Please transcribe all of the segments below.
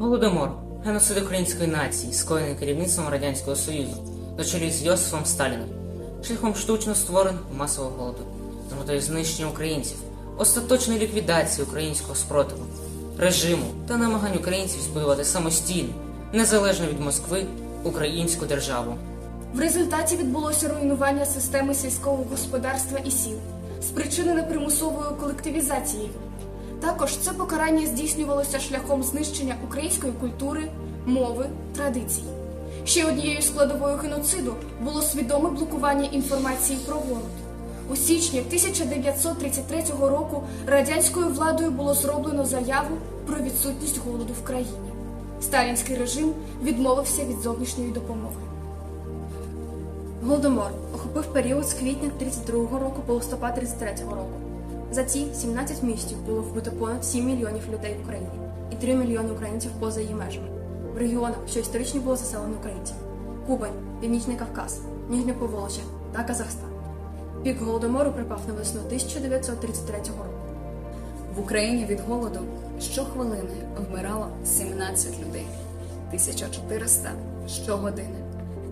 Голодомор геноцид української нації, скоєний керівництвом Радянського Союзу на чолі з Йосифом Сталіним, шляхом штучно створеного масового голоду, з метою знищення українців, остаточної ліквідації українського спротиву, режиму та намагань українців збудувати самостійну, незалежно від Москви, українську державу. В результаті відбулося руйнування системи сільського господарства і сіл, спричинене примусовою колективізацією. Також це покарання здійснювалося шляхом знищення української культури, мови, традицій. Ще однією складовою геноциду було свідоме блокування інформації про голод. У січні 1933 року радянською владою було зроблено заяву про відсутність голоду в країні. Сталінський режим відмовився від зовнішньої допомоги. Голодомор охопив період з квітня 32 року по листопад 33 року. За ці 17 місяців було вбито понад 7 мільйонів людей в Україні і 3 мільйони українців поза її межами. В регіонах, що історично було заселено українців: Кубань, Північний Кавказ, Нижнє Поволочя та Казахстан. Пік голодомору припав на весну 1933 року. В Україні від голоду щохвилини вмирало 17 людей, 1400 щогодини,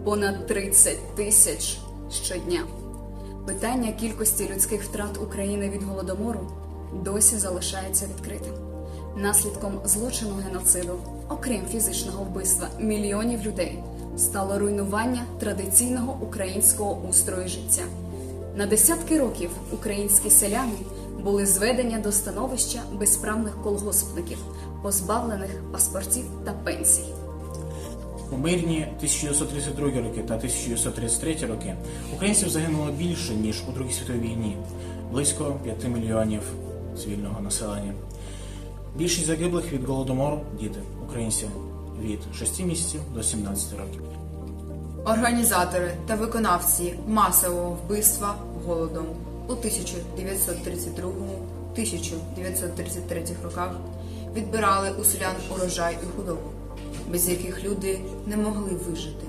понад 30 тисяч щодня. Питання кількості людських втрат України від голодомору досі залишається відкритим. Наслідком злочину геноциду, окрім фізичного вбивства мільйонів людей, стало руйнування традиційного українського устрою життя. На десятки років українські селяни були зведені до становища безправних колгоспників, позбавлених паспортів та пенсій. У мирні 1932 роки та 1933 роки українців загинуло більше, ніж у Другій світовій війні близько 5 мільйонів цивільного населення. Більшість загиблих від голодомору діти українців від 6 місяців до 17 років. Організатори та виконавці масового вбивства голодом у 1932-1933 роках відбирали у селян урожай і худобу, без яких люди не могли вижити.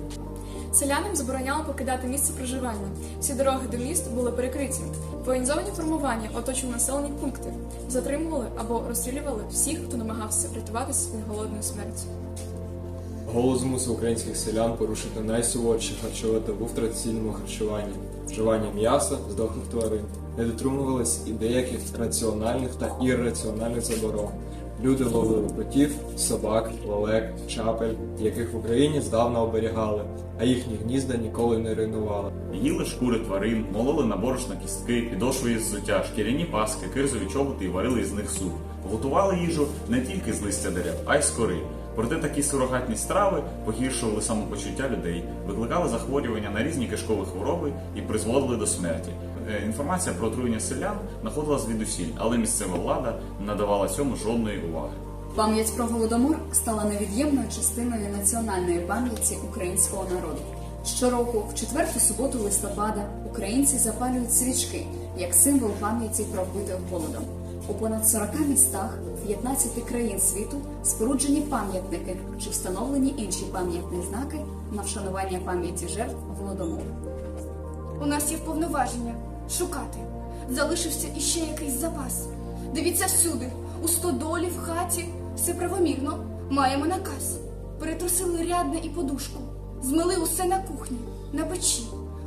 Селянам забороняло покидати місце проживання. Всі дороги до міст були перекриті. Воєнізовані формування оточували населені пункти, затримували або розстрілювали всіх, хто намагався врятуватися від голодної смерті. Голод змусив українських селян порушити найсуворіші харчове табу в традиційному харчуванні вживання м'яса, здохлих тварин, не дотримувались і деяких раціональних та ірраціональних заборон. Люди ловили котів, собак, лелек, чапель, яких в Україні здавна оберігали, а їхні гнізда ніколи не руйнували. Їли шкури тварин, мололи на борошна кістки, підошви із зуття, шкіряні паски, кирзові чоботи і варили із них суп. Готували їжу не тільки з листя дерев, а й з кори. Проте такі сурогатні страви погіршували самопочуття людей, викликали захворювання на різні кишкові хвороби і призводили до смерті. Е, Інформація про отруєння селян знаходила звідусіль, але місцева влада не надавала цьому жодної уваги. Пам'ять про голодомор стала невід'ємною частиною національної пам'яті українського народу. Щороку, в четверту суботу листопада, українці запалюють свічки як символ пам'яті про вбитих голодом. У понад 40 містах 15 країн світу споруджені пам'ятники чи встановлені інші пам'ятні знаки на вшанування пам'яті жертв голодомору. У нас є повноваження шукати. Залишився іще якийсь запас. Дивіться всюди, у стодолі, в хаті, все правомірно. Маємо наказ. Перетрусили рядне і подушку, змили усе на кухні, на печі,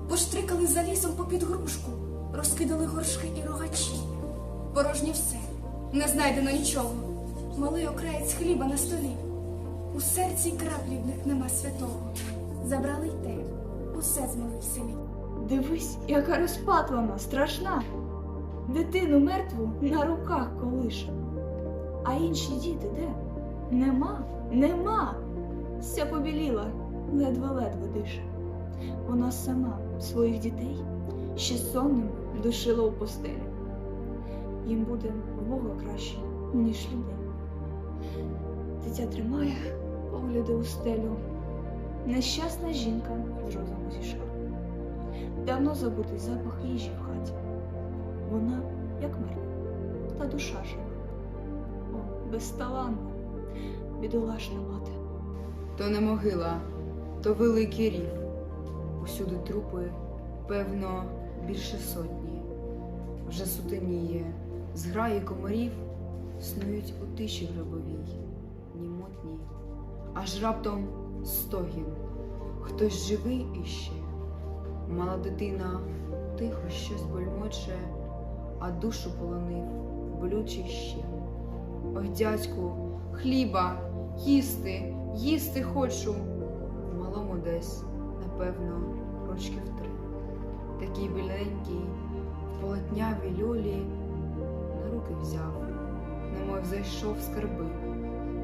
поштрикали залізом попід грушку, розкидали горшки і рогачі. Порожнє все, не знайдено нічого. Малий окраєць хліба на столі. У серці краплі в них нема святого. Забрали й те, усе змили в селі. Дивись, яка розпатлана, страшна. Дитину мертву на руках колише. А інші діти де? Нема, нема. Вся побіліла, ледве-ледве дише. Вона сама своїх дітей ще сонними душила у постелі. Їм буде в Бога краще, ніж людей. Дитя тримає погляди у стелю. Нещасна жінка з розуму зійшла. Давно забутий запах їжі в хаті. Вона, як мертва, та душа жива. О, безталанна, бідолашна мати. То не могила, то великий рів. Усюди трупи, певно, більше сотні. Вже сутеніє, зграї комарів снують у тиші гробовій, німотні аж раптом стогін. Хтось живий іще. Мала дитина тихо щось бульмоче, а душу полонив болючий ще. Ой, дядьку, хліба, їсти, їсти хочу. Малому десь, напевно, рочків три. Такий біленький, в полотнявій люлі, руки взяв, немов зайшов скарби.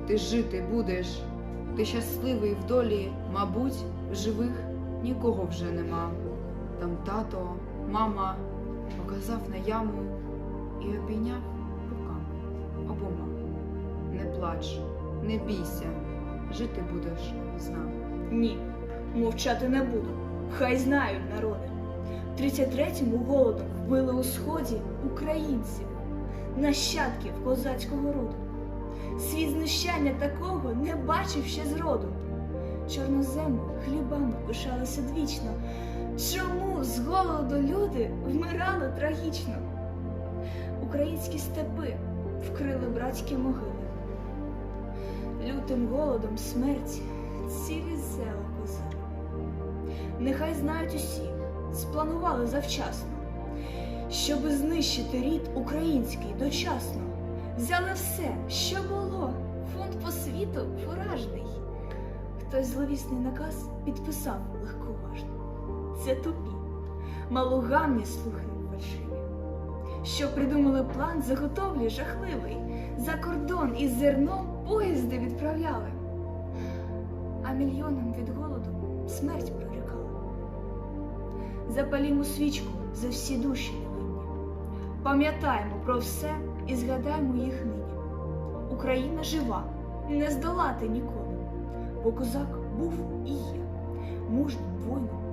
Ти жити будеш, ти щасливий в долі, мабуть, живих нікого вже нема. Там тато, мама показав на яму і обійняв руками обома. Не плач, не бійся, жити будеш з нами. Ні, мовчати не буду. Хай знають народи. В 33-му голодом вбили у сході українців, нащадків козацького роду. Світ знущання такого не бачив ще зроду. Чорнозему хлібами пишалися двічно. Чому з голоду люди вмирали трагічно? Українські степи вкрили братські могили. Лютим голодом смерть цілі села козили. Нехай знають усі, спланували завчасно, щоби знищити рід український дочасно. Взяли все, що було, фонд по світу фуражний. Хтось зловісний наказ підписав легковажно. Це тупі, малоганні слухи фальшиві, що придумали план заготовлі жахливий. За кордон із зерном поїзди відправляли, а мільйонам від голоду смерть прорікала. Запалімо свічку за всі душі. Пам'ятаємо про все і згадаємо їх нині. Україна жива, не здолати ніколи, бо козак був і є, мужнім воїном